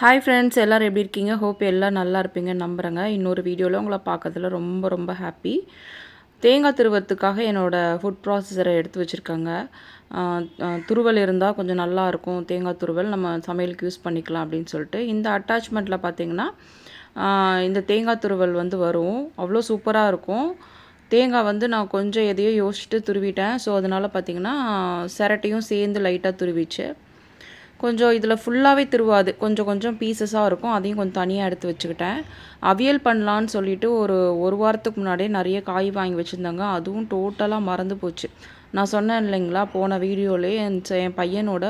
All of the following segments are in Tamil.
ஹாய் ஃப்ரெண்ட்ஸ் எல்லோரும் எப்படி இருக்கீங்க? ஹோப் எல்லாம் நல்லா இருப்பீங்கன்னு நம்புகிறேங்க இன்னொரு வீடியோவில் உங்களை பார்க்கறதுல ரொம்ப ரொம்ப ஹாப்பி தேங்காய் துருவத்துக்காக என்னோடய ஃபுட் ப்ராசஸரை எடுத்து வச்சுருக்காங்க. துருவல் இருந்தால் கொஞ்சம் நல்லாயிருக்கும் தேங்காய் துருவல் நம்ம சமையலுக்கு யூஸ் பண்ணிக்கலாம் அப்படின்னு சொல்லிட்டு. இந்த அட்டாச்மெண்ட்டில் பார்த்தீங்கன்னா இந்த தேங்காய் துருவல் வந்து வரும். அவ்வளோ சூப்பராக இருக்கும். தேங்காய் வந்து நான் கொஞ்சம் எதையோ யோசிச்சுட்டு துருவிட்டேன். ஸோ அதனால் பார்த்தீங்கன்னா சிரட்டையும் சேர்ந்து லைட்டாக துருவிச்சு. கொஞ்சம் இதில் ஃபுல்லாகவே திருவாது. கொஞ்சம் கொஞ்சம் பீசஸாக இருக்கும். அதையும் கொஞ்சம் தனியாக எடுத்து வச்சுக்கிட்டேன். அவியல் பண்ணலான்னு சொல்லிட்டு ஒரு ஒரு வாரத்துக்கு முன்னாடியே நிறைய காய் வாங்கி வச்சுருந்தாங்க. அதுவும் டோட்டலாக மறந்து போச்சு. நான் சொன்னேன் இல்லைங்களா போன வீடியோலே என் என் பையனோட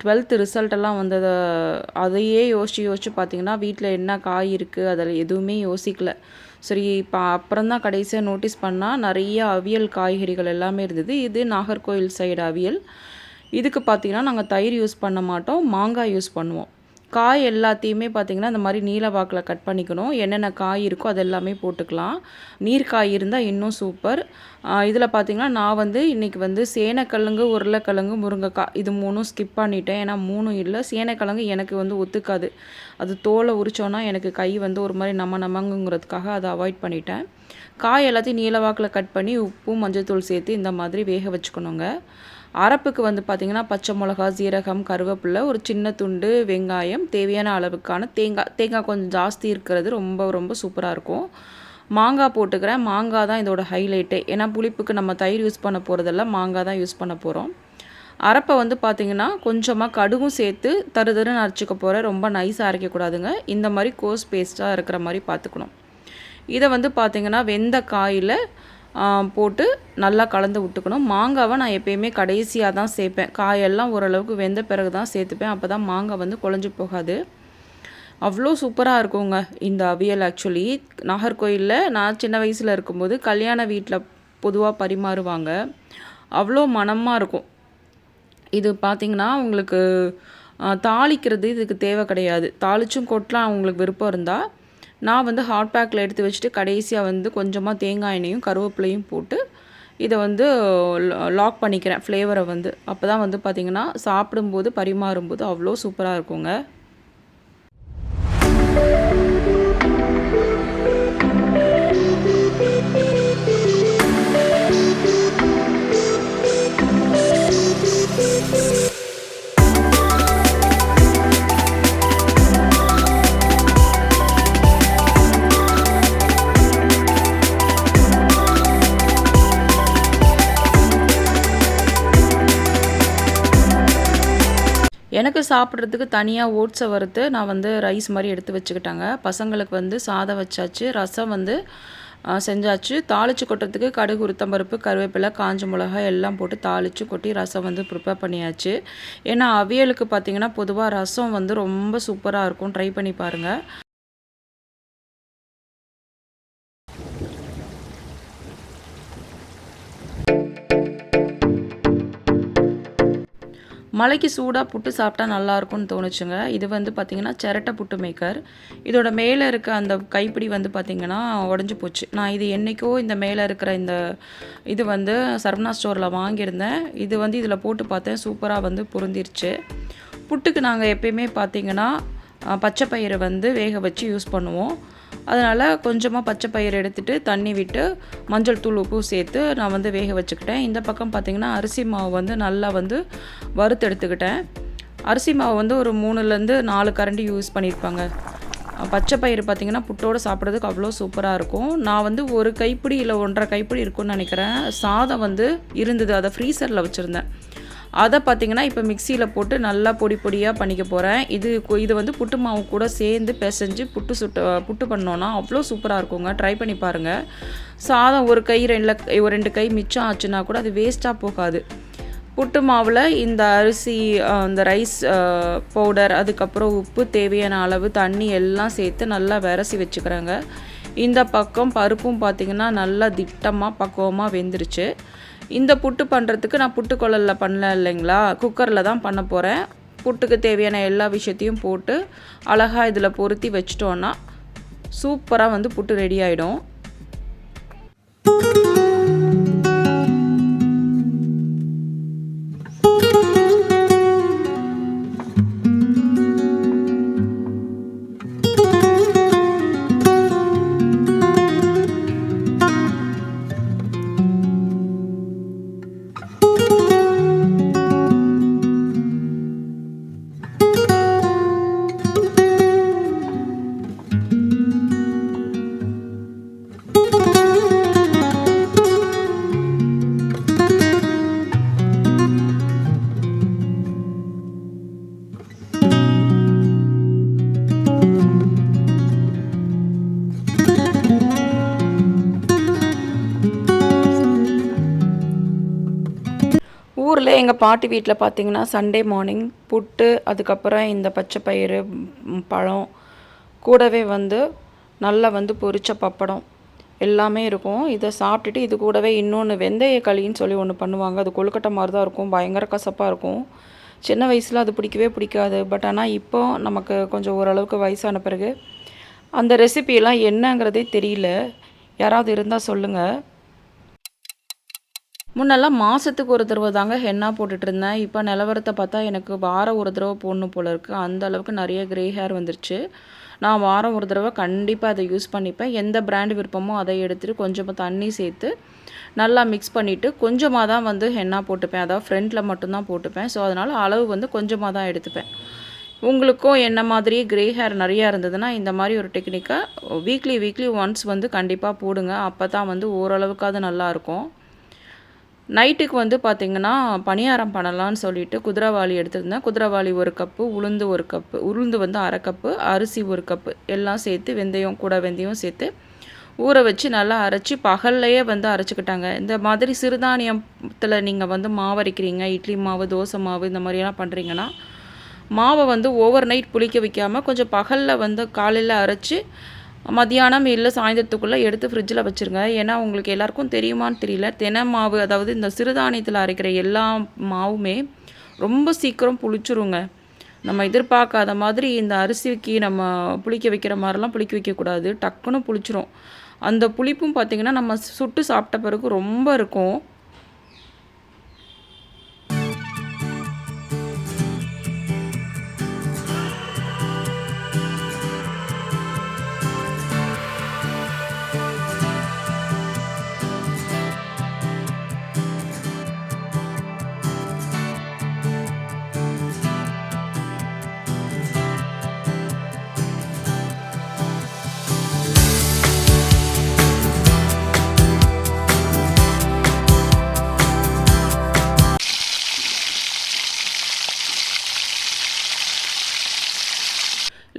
டுவெல்த்து ரிசல்ட்டெல்லாம் வந்ததை அதையே யோசித்து யோசித்து பார்த்தீங்கன்னா வீட்டில் என்ன காய் இருக்குது அதில் எதுவுமே யோசிக்கல. சரி இப்போ அப்புறம் தான் கடைசியாக நோட்டீஸ் பண்ணால் நிறைய அவியல் காய்கறிகள் எல்லாமே இருந்தது. இது நாகர்கோயில் சைடு அவியல். இதுக்கு பார்த்தீங்கன்னா நாங்கள் தயிர் யூஸ் பண்ண மாட்டோம் மாங்காய் யூஸ் பண்ணுவோம். காய் எல்லாத்தையுமே பார்த்திங்கன்னா இந்த மாதிரி நீல வாக்கில் கட் பண்ணிக்கணும். என்னென்ன காய் இருக்கோ அது எல்லாமே போட்டுக்கலாம். நீர்க்காய் இருந்தால் இன்னும் சூப்பர். இதில் பார்த்திங்கன்னா நான் வந்து இன்றைக்கி வந்து சேனைக்கிழங்கு உருளைக்கிழங்கு முருங்கைக்காய் இது மூணும் ஸ்கிப் பண்ணிட்டேன். ஏன்னா மூணும் இல்லை சேனைக்கிழங்கு எனக்கு வந்து ஒத்துக்காது. அது தோலை உரிச்சோன்னா எனக்கு கை வந்து ஒரு மாதிரி நம்ம நமங்குங்கிறதுக்காக அதை அவாய்ட் பண்ணிட்டேன். காய் எல்லாத்தையும் நீல வாக்கில் கட் பண்ணி உப்பு மஞ்சள்தூள் சேர்த்து இந்த மாதிரி வேக வச்சுக்கணுங்க. அரப்புக்கு வந்து பார்த்திங்கன்னா பச்சை மிளகா சீரகம் கருவேப்பிலை ஒரு சின்ன துண்டு வெங்காயம் தேவையான அளவுக்கான தேங்காய் தேங்காய் கொஞ்சம் ஜாஸ்தி இருக்கிறது ரொம்ப ரொம்ப சூப்பராக இருக்கும். மாங்காய் போட்டுக்கிறேன். மாங்காய் தான் இதோட ஹைலைட்டே ஏன்னா புளிப்புக்கு நம்ம தயிர் யூஸ் பண்ண போகிறதெல்லாம் மாங்காய் தான் யூஸ் பண்ண போகிறோம் அரப்பை வந்து பார்த்திங்கன்னா கொஞ்சமாக கடுகும் சேர்த்து தரு தருன்னு அரைச்சிக்க போகிறேன் ரொம்ப நைஸாக அரைக்கக்கூடாதுங்க இந்த மாதிரி கோஸ் பேஸ்ட்டாக இருக்கிற மாதிரி பார்த்துக்கணும் இதை வந்து பார்த்திங்கன்னா வெந்த காயில் போட்டு நல்லா கலந்து விட்டுக்கணும். மாங்காவை நான் எப்பயுமே கடைசியாக தான் சேர்ப்பேன் காயெல்லாம் ஓரளவுக்கு வெந்த பிறகு தான் சேர்த்துப்பேன் அப்போ தான் மாங்காய் வந்து குழஞ்சி போகாது. அவ்வளோ சூப்பராக இருக்குங்க இந்த அவியல் ஆக்சுவலி நாகர்கோயிலில் நான் சின்ன வயசில் இருக்கும்போது கல்யாண வீட்டில் பொதுவாக பரிமாறுவாங்க. அவ்வளோ மணமாக இருக்கும். இது பார்த்தீங்கன்னா உங்களுக்கு தாளிக்கிறது இதுக்கு தேவை கிடையாது. தாளிச்சும் கொட்டலாம் உங்களுக்கு விருப்பம் இருந்தால் நான் வந்து ஹாட் பேக்கில் எடுத்து வச்சுட்டு கடைசியாக வந்து கொஞ்சமாக தேங்காய் எண்ணெயும் கருவேப்பிலையும் போட்டு இதை வந்து லாக் பண்ணிக்கிறேன் ஃப்ளேவரை வந்து. அப்போ தான் வந்து பார்த்திங்கன்னா சாப்பிடும்போது பரிமாறும்போது அவ்வளோ சூப்பராக இருக்குங்க. எனக்கு சாப்பிட்றதுக்கு தனியாக ஓட்ஸை வறுத்து நான் வந்து ரைஸ் மாதிரி எடுத்து வச்சுக்கிட்டாங்க. பசங்களுக்கு வந்து சாதம் வச்சாச்சு ரசம் வந்து செஞ்சாச்சு. தாளிச்சு கொட்டுறதுக்கு கடுகு உளுத்தம்பருப்பு கருவேப்பிலை காஞ்ச மிளகாய் எல்லாம் போட்டு தாளித்து கொட்டி ரசம் வந்து ப்ரிப்பேர் பண்ணியாச்சு. ஏன்னா அவியலுக்கு பார்த்தீங்கன்னா பொதுவாக ரசம் வந்து ரொம்ப சூப்பராக இருக்கும். ட்ரை பண்ணி பாருங்கள் மலைக்கு சூடாக புட்டு சாப்பிட்டா நல்லாயிருக்கும்னு தோணுச்சுங்க. இது வந்து பார்த்திங்கன்னா சிரட்டை புட்டு மேக்கர் இதோட மேலே இருக்க அந்த கைப்பிடி வந்து பார்த்திங்கன்னா உடஞ்சி போச்சு. நான் இது என்றைக்கோ இந்த மேலே இருக்கிற இந்த இது வந்து சர்வனா ஸ்டோரில் வாங்கியிருந்தேன். இது வந்து இதில் போட்டு பார்த்தேன். சூப்பராக வந்து பொருந்திருச்சு. புட்டுக்கு நாங்கள் எப்பயுமே பார்த்திங்கன்னா பச்சை பயிரை வந்து வேக வச்சு யூஸ் பண்ணுவோம். அதனால் கொஞ்சமாக பச்சை பயிர் எடுத்துகிட்டு தண்ணி விட்டு மஞ்சள் தூள் உப்பு சேர்த்து நான் வந்து வேக வச்சுக்கிட்டேன். இந்த பக்கம் பார்த்திங்கன்னா அரிசி மாவு வந்து நல்லா வந்து வறுத்து எடுத்துக்கிட்டேன். அரிசி மாவு வந்து ஒரு மூணுலேருந்து நாலு கரண்டி யூஸ் பண்ணியிருப்பாங்க பச்சை பயிறு பார்த்திங்கன்னா புட்டோடு சாப்பிட்றதுக்கு அவ்வளோ சூப்பராக இருக்கும். நான் வந்து ஒரு கைப்பிடி இல்லை ஒன்றரை கைப்பிடி இருக்கும்னு நினைக்கிறேன். சாதம் வந்து இருந்தது அதை ஃப்ரீசரில் வச்சுருந்தேன். அதை பார்த்தீங்கன்னா இப்போ மிக்சியில் போட்டு நல்லா பொடி பொடியாக பண்ணிக்க போகிறேன் இது இது வந்து புட்டு மாவு கூட சேர்ந்து பிசைஞ்சு புட்டு சுட்டு புட்டு பண்ணோன்னா அவ்வளோ சூப்பராக இருக்குங்க. ட்ரை பண்ணி பாருங்கள் சாதம் ஒரு கை ரெண்டு ஒரு ரெண்டு கை மிச்சம் ஆச்சுன்னா கூட அது வேஸ்ட்டாக போகாது. புட்டு மாவில் இந்த அரிசி இந்த ரைஸ் பவுடர் அதுக்கப்புறம் உப்பு தேவையான அளவு தண்ணி எல்லாம் சேர்த்து நல்லா விரசி வச்சுக்கிறாங்க. இந்த பக்கம் பருப்பும் பார்த்திங்கன்னா நல்லா திட்டமாக பக்குவமாக வெந்துருச்சு. இந்த புட்டு பண்ணுறதுக்கு நான் புட்டு குழலில் பண்ணல இல்லைங்களா? குக்கரில் தான் பண்ண போகிறேன் புட்டுக்கு தேவையான எல்லா விஷயத்தையும் போட்டு அழகாக இதில் பொருத்தி வச்சிட்டோன்னா சூப்பராக வந்து புட்டு ரெடி ஆகிடும் எங்கள் பாட்டி வீட்டில் பார்த்தீங்கன்னா சண்டே மார்னிங் புட்டு அதுக்கப்புறம் இந்த பச்சை பயிறு பழம் கூடவே வந்து நல்லா வந்து பொரிச்ச பப்படம் எல்லாமே இருக்கும். இதை சாப்பிட்டுட்டு இது கூடவே இன்னொன்று வெந்தய களின்னு சொல்லி ஒன்று பண்ணுவாங்க. அது கொழுக்கட்டை மாதிரி தான் இருக்கும். பயங்கர கசப்பாக இருக்கும். சின்ன வயசில் அது பிடிக்கவே பிடிக்காது. பட் ஆனால் இப்போ நமக்கு கொஞ்சம் ஓரளவுக்கு வயசான பிறகு அந்த ரெசிபியெல்லாம் என்னங்கிறதே தெரியல. யாராவது இருந்தால் சொல்லுங்கள் முன்னெல்லாம் மாதத்துக்கு ஒரு தடவை தாங்க ஹென்னா போட்டுட்டு இருந்தேன். இப்போ நிலவரத்தை பார்த்தா எனக்கு வாரம் ஒரு தடவை போடணும் போல இருக்குது அந்த அளவுக்கு நிறைய கிரே ஹேர் வந்துருச்சு. நான் வாரம் ஒரு தடவை கண்டிப்பாக அதை யூஸ் பண்ணிப்பேன். எந்த பிராண்ட் விருப்பமோ அதை எடுத்துகிட்டு கொஞ்சமாக தண்ணி சேர்த்து நல்லா மிக்ஸ் பண்ணிவிட்டு கொஞ்சமாக தான் வந்து ஹென்னா போட்டுப்பேன். அதாவது ஃப்ரண்ட்டில் மட்டும்தான் போட்டுப்பேன். ஸோ அதனால் அளவு வந்து கொஞ்சமாக தான் எடுத்துப்பேன். உங்களுக்கும் என்ன மாதிரி கிரே ஹேர் நிறையா இருந்ததுன்னா இந்த மாதிரி ஒரு டெக்னிக்கை வீக்லி வீக்லி ஒன்ஸ் வந்து கண்டிப்பாக போடுங்க. அப்போ தான் வந்து ஓரளவுக்காவது நல்லாயிருக்கும் நைட்டுக்கு வந்து பார்த்திங்கன்னா பணியாரம் பண்ணலான்னு சொல்லிட்டு குதிரைவாளி எடுத்திருந்தேன். குதிரைவாளி ஒரு கப்பு உளுந்து ஒரு கப்பு உளுந்து வந்து அரை கப்பு அரிசி ஒரு கப்பு எல்லாம் சேர்த்து வெந்தயம் கூட வெந்தயம் சேர்த்து ஊற வச்சு நல்லா அரைச்சி பகல்லையே வந்து அரைச்சிக்கிட்டாங்க. இந்த மாதிரி சிறுதானியத்தில் நீங்கள் வந்து மாவு அரைக்கிறீங்க இட்லி மாவு தோசை மாவு இந்த மாதிரியெல்லாம் பண்ணுறீங்கன்னா மாவை வந்து ஓவர் நைட் புளிக்க வைக்காமல் கொஞ்சம் பகலில் வந்து காலையில் அரைச்சி மதியானம் இல்லை சாயந்தரத்துக்குள்ளே எடுத்து ஃப்ரிட்ஜில் வச்சுருங்க. ஏன்னா உங்களுக்கு எல்லாருக்கும் தெரியுமான்னு தெரியல. தினை மாவு அதாவது இந்த சிறுதானியத்தில் அரைக்கிற எல்லா மாவுமே ரொம்ப சீக்கிரம் புளிச்சிருங்க. நம்ம எதிர்பார்க்காத மாதிரி இந்த அரிசிக்கு நம்ம புளிக்க வைக்கிற மாதிரிலாம் புளிக்க வைக்கக்கூடாது. டக்குன்னு புளிச்சிரும். அந்த புளிப்பும் பார்த்திங்கன்னா நம்ம சுட்டு சாப்பிட்ட பிறகு ரொம்ப இருக்கும்.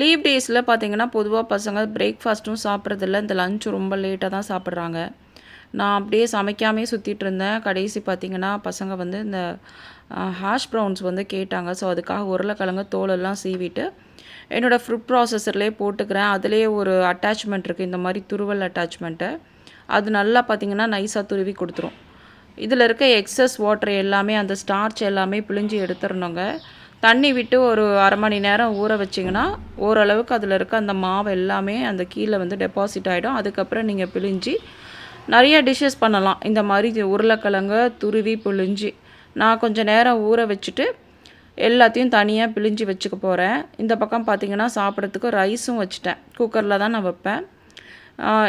லீவ் டேஸில் பார்த்திங்கன்னா பொதுவாக பசங்க பிரேக்ஃபாஸ்ட்டும் சாப்பிட்றதில்ல. இந்த லஞ்ச் ரொம்ப லேட்டாக தான் சாப்பிட்றாங்க. நான் அப்படியே சமைக்காமே சுற்றிட்டு இருந்தேன். கடைசி பார்த்தீங்கன்னா பசங்க வந்து இந்த ஹாஷ் ப்ரௌன்ஸ் வந்து கேட்டாங்க. ஸோ அதுக்காக உருளைக்கிழங்கு தோலெல்லாம் சீவிட்டு என்னோடய ஃப்ரூட் ப்ராசஸர்லேயே போட்டுக்கிறேன். அதுலேயே ஒரு அட்டாச்மெண்ட் இருக்குது இந்த மாதிரி துருவல் அட்டாச்மெண்ட்டு அது நல்லா பார்த்தீங்கன்னா நைஸாக துருவி கொடுத்துரும். இதில் இருக்க எக்ஸஸ் வாட்டர் எல்லாமே அந்த ஸ்டார்ச் எல்லாமே பிழிஞ்சு எடுத்துடணுங்க. தண்ணி விட்டு ஒரு அரை மணி நேரம் ஊற வச்சிங்கன்னா ஓரளவுக்கு அதில் இருக்க அந்த மாவு எல்லாமே அந்த கீழே வந்து டெபாசிட் ஆகிடும் அதுக்கப்புறம் நீங்கள் பிழிஞ்சி நிறைய டிஷ்ஷஸ் பண்ணலாம். இந்த மாதிரி உருளைக்கிழங்க துருவி பிழிஞ்சி. நான் கொஞ்சம் நேரம் ஊற வச்சுட்டு எல்லாத்தையும் தனியாக பிழிஞ்சு வச்சுக்க போகிறேன் இந்த பக்கம் பார்த்திங்கன்னா சாப்பிட்றதுக்கு ரைஸும் வச்சுட்டேன். குக்கரில் தான் நான் வைப்பேன்.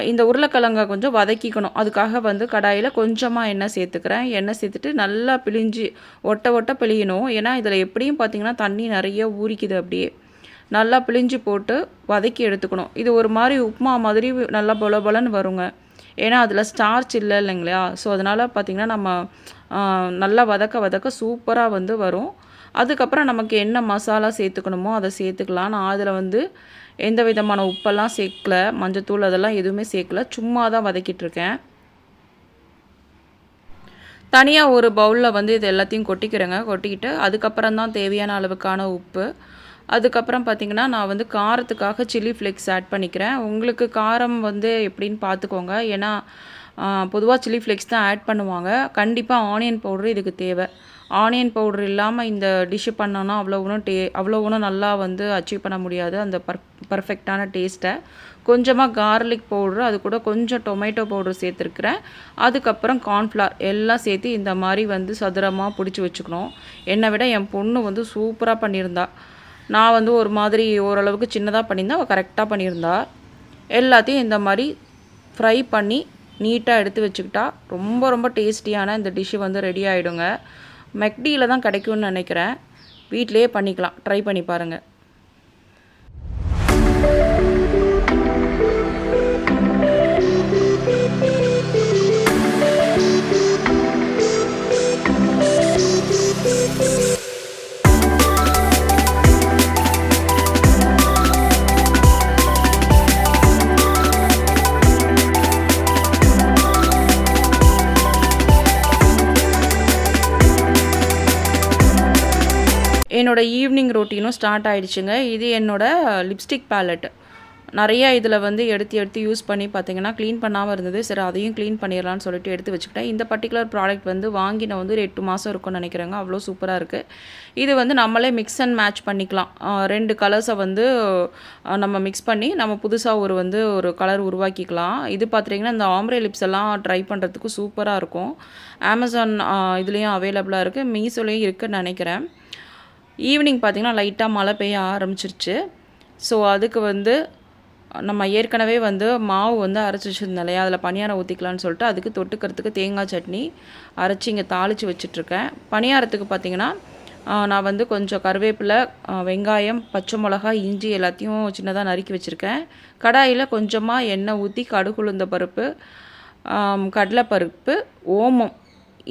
இந்த உருளைக்கிழங்கை கொஞ்சம் வதக்கிக்கணும். அதுக்காக வந்து கடாயில் கொஞ்சமாக எண்ணெய் சேர்த்துக்கிறேன். எண்ணெய் சேர்த்துட்டு நல்லா பிழிஞ்சு ஒட்ட ஒட்ட பிழியணும். ஏன்னா இதில் எப்படியும் பார்த்திங்கன்னா தண்ணி நிறைய ஊறிக்குது அப்படியே. நல்லா பிழிஞ்சு போட்டு வதக்கி எடுத்துக்கணும். இது ஒரு மாதிரி உப்புமா மாதிரி நல்லா பொல பொலன்னு வருங்க. ஏன்னா அதில் ஸ்டார்ச் இல்லை இல்லைங்களா? ஸோ அதனால் பார்த்திங்கன்னா நம்ம நல்லா வதக்க வதக்க சூப்பராக வந்து வரும். அதுக்கப்புறம் நமக்கு என்ன மசாலா சேர்த்துக்கணுமோ அதை சேர்த்துக்கலாம். நான் அதில் வந்து எந்த விதமான உப்பெல்லாம் சேர்க்கல மஞ்சத்தூள் அதெல்லாம் எதுவுமே சேர்க்கல. சும்மா தான் வதக்கிட்டுருக்கேன். தனியாக ஒரு பவுலில் வந்து இது எல்லாத்தையும் கொட்டிக்கிறேங்க. கொட்டிக்கிட்டு அதுக்கப்புறம் தான் தேவையான அளவுக்கான உப்பு. அதுக்கப்புறம் பார்த்திங்கன்னா நான் வந்து காரத்துக்காக சில்லி ஃப்ளேக்ஸ் ஆட் பண்ணிக்கிறேன். உங்களுக்கு காரம் வந்து எப்படின்னு பார்த்துக்கோங்க ஏன்னா பொதுவாக சில்லி ஃப்ளேக்ஸ் தான் ஆட் பண்ணுவாங்க. கண்டிப்பாக ஆனியன் பவுடர் இதுக்கு தேவை. ஆனியன் பவுடர் இல்லாமல் இந்த டிஷ்ஷு பண்ணோன்னா அவ்வளோ ஒன்றும் டே அவ்வளோ ஒன்றும் நல்லா வந்து அச்சீவ் பண்ண முடியாது. அந்த பர் பர்ஃபெக்டான டேஸ்ட்டை கொஞ்சமாக கார்லிக் பவுட்ரு அது கூட கொஞ்சம் டொமேட்டோ பவுட்ரு சேர்த்துருக்குறேன். அதுக்கப்புறம் கார்ன்ஃப்ளவர் எல்லாம் சேர்த்து இந்த மாதிரி வந்து சதுரமாக பிடிச்சி வச்சுக்கணும். என்னை விட என் பொண்ணு வந்து சூப்பராக பண்ணியிருந்தா. நான் வந்து ஒரு மாதிரி ஓரளவுக்கு சின்னதாக பண்ணியிருந்தேன் அவள் கரெக்டாக பண்ணியிருந்தா. எல்லாத்தையும் இந்த மாதிரி ஃப்ரை பண்ணி நீட்டாக எடுத்து வச்சுக்கிட்டா ரொம்ப ரொம்ப டேஸ்டியான இந்த டிஷ்ஷு வந்து ரெடி ஆகிடுங்க மெக்டியில் தான் கிடைக்கும்னு நினைக்கிறேன். வீட்டிலையே பண்ணிக்கலாம். ட்ரை பண்ணி பாருங்கள் என்னோடய ஈவினிங் ரொட்டீனும் ஸ்டார்ட் ஆயிடுச்சுங்க. இது என்னோடய லிப்ஸ்டிக் பேலட் நிறைய இதில் வந்து எடுத்து எடுத்து யூஸ் பண்ணி பார்த்தீங்கன்னா க்ளீன் பண்ணாமல் இருந்தது. சரி அதையும் க்ளீன் பண்ணிடலான்னு சொல்லிட்டு எடுத்து வச்சுக்கிட்டேன். இந்த பர்டிகுலர் ப்ராடக்ட் வந்து வாங்கி நான் வந்து ஒரு எட்டு மாதம் இருக்கும்னு நினைக்கிறேங்க. அவ்வளோ சூப்பராக இருக்குது இது வந்து நம்மளே மிக்ஸ் அண்ட் மேட்ச் பண்ணிக்கலாம். ரெண்டு கலர்ஸை வந்து நம்ம மிக்ஸ் பண்ணி நம்ம புதுசாக ஒரு வந்து ஒரு கலர் உருவாக்கிக்கலாம். இது பார்த்தீங்கன்னா இந்த ஆம்ரே லிப்ஸ் எல்லாம் ட்ரை பண்ணுறதுக்கு சூப்பராக இருக்கும். அமேசான் இதுலேயும் அவைலபிளாக இருக்குது மீஷோலேயும் இருக்குன்னு நினைக்கிறேன். ஈவினிங் பார்த்திங்கன்னா லைட்டாக மழை பெய்ய ஆரம்பிச்சிருச்சு. ஸோ அதுக்கு வந்து நம்ம ஏற்கனவே வந்து மாவு வந்து அரைச்சி வச்சுருந்தோம் இல்லையா? அதில் பணியாரம் ஊற்றிக்கலான்னு சொல்லிட்டு அதுக்கு தொட்டுக்கிறதுக்கு தேங்காய் சட்னி அரைச்சி இங்கே தாளித்து வச்சிட்ருக்கேன். பணியாரத்துக்கு பார்த்திங்கன்னா நான் வந்து கொஞ்சம் கருவேப்பிலை வெங்காயம் பச்சை மிளகாய் இஞ்சி எல்லாத்தையும் சின்னதாக நறுக்கி வச்சுருக்கேன். கடாயில் கொஞ்சமாக எண்ணெய் ஊற்றி கடுகுளுந்த பருப்பு கடலைப்பருப்பு ஓமம்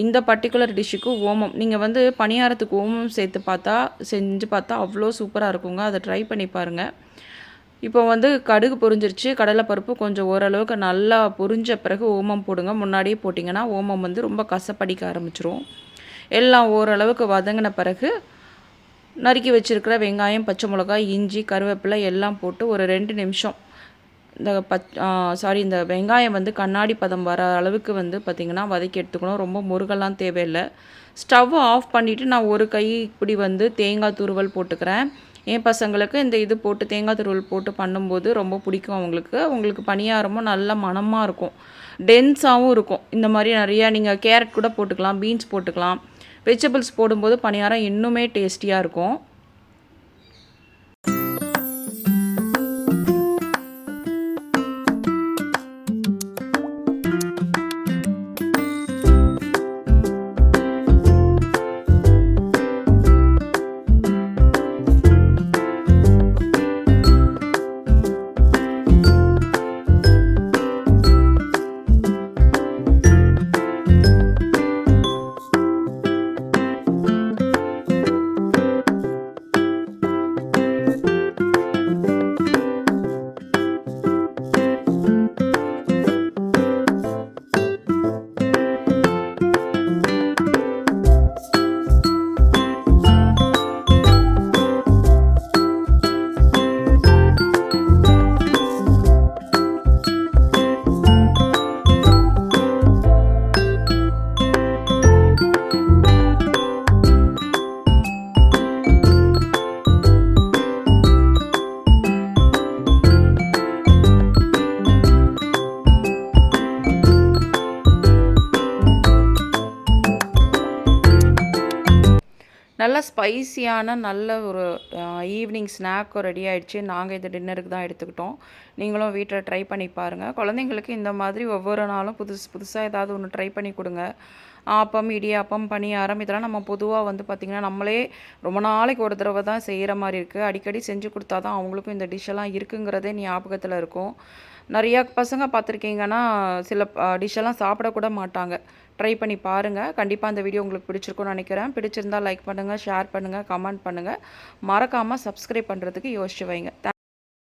இந்த பர்டிகுலர் டிஷ்ஷுக்கு ஓமம். நீங்கள் வந்து பணியாரத்துக்கு ஓமம் சேர்த்து பார்த்தா செஞ்சு பார்த்தா அவ்வளோ சூப்பராக இருக்குங்க. அதை ட்ரை பண்ணி பாருங்கள் இப்போ வந்து கடுகு பொரிஞ்சிருச்சு. கடலைப்பருப்பு கொஞ்சம் ஓரளவுக்கு நல்லா பொரிஞ்ச பிறகு ஓமம் போடுங்க. முன்னாடியே போட்டிங்கன்னா ஓமம் வந்து ரொம்ப கசப்படிக்க ஆரம்பிச்சிரும். எல்லாம் ஓரளவுக்கு வதங்கின பிறகு நறுக்கி வச்சுருக்கிற வெங்காயம் பச்சை மிளகாய் இஞ்சி கருவேப்பிலை எல்லாம் போட்டு ஒரு ரெண்டு நிமிஷம் இந்த பச் சாரி இந்த வெங்காயம் வந்து கண்ணாடி பதம் வர அளவுக்கு வந்து பார்த்திங்கன்னா வதக்கி எடுத்துக்கணும். ரொம்ப முருகெல்லாம் தேவையில்லை. ஸ்டவ் ஆஃப் பண்ணிவிட்டு நான் ஒரு கை இப்படி வந்து தேங்காய் துருவல் போட்டுக்கிறேன். என் பசங்களுக்கு இந்த இது போட்டு தேங்காய் துருவல் போட்டு பண்ணும்போது ரொம்ப பிடிக்கும் அவங்களுக்கு. அவங்களுக்கு பணியாரமும் நல்ல மணமாக இருக்கும். டென்ஸாகவும் இருக்கும். இந்த மாதிரி நிறையா நீங்கள் கேரட் கூட போட்டுக்கலாம் பீன்ஸ் போட்டுக்கலாம். வெஜிடபிள்ஸ் போடும்போது பணியாரம் இன்னுமே டேஸ்டியாக இருக்கும். ஸ்பைசியான நல்ல ஒரு ஈவினிங் ஸ்நாக்கும் ரெடி ஆகிடுச்சு நாங்கள் இது டின்னருக்கு தான் எடுத்துக்கிட்டோம். நீங்களும் வீட்டில் ட்ரை பண்ணி பாருங்கள் குழந்தைங்களுக்கு இந்த மாதிரி ஒவ்வொரு நாளும் புதுசு புதுசாக ஏதாவது ஒன்று ட்ரை பண்ணி கொடுங்க. ஆப்பம் இடியாப்பம் பணியாரம் இதெல்லாம் நம்ம பொதுவாக வந்து பார்த்திங்கன்னா நம்மளே ரொம்ப நாளைக்கு ஒரு தடவை தான் செய்கிற மாதிரி இருக்குது அடிக்கடி செஞ்சு கொடுத்தா தான் அவங்களுக்கும் இந்த டிஷ்ஷெல்லாம் இருக்குங்கிறதே ஞாபகத்தில் இருக்கும். நிறையா பசங்க பார்த்துருக்கீங்கன்னா சில டிஷ்ஷெல்லாம் சாப்பிடக்கூட மாட்டாங்க. ட்ரை பண்ணி பாருங்கள் கண்டிப்பாக அந்த வீடியோ உங்களுக்கு பிடிச்சிருக்கும்னு நினைக்கிறேன். பிடிச்சிருந்தா லைக் பண்ணுங்கள் ஷேர் பண்ணுங்கள் கமெண்ட் பண்ணுங்கள் மறக்காமல் சப்ஸ்கிரைப் பண்ணுறதுக்கு யோசிச்சு வைங்க.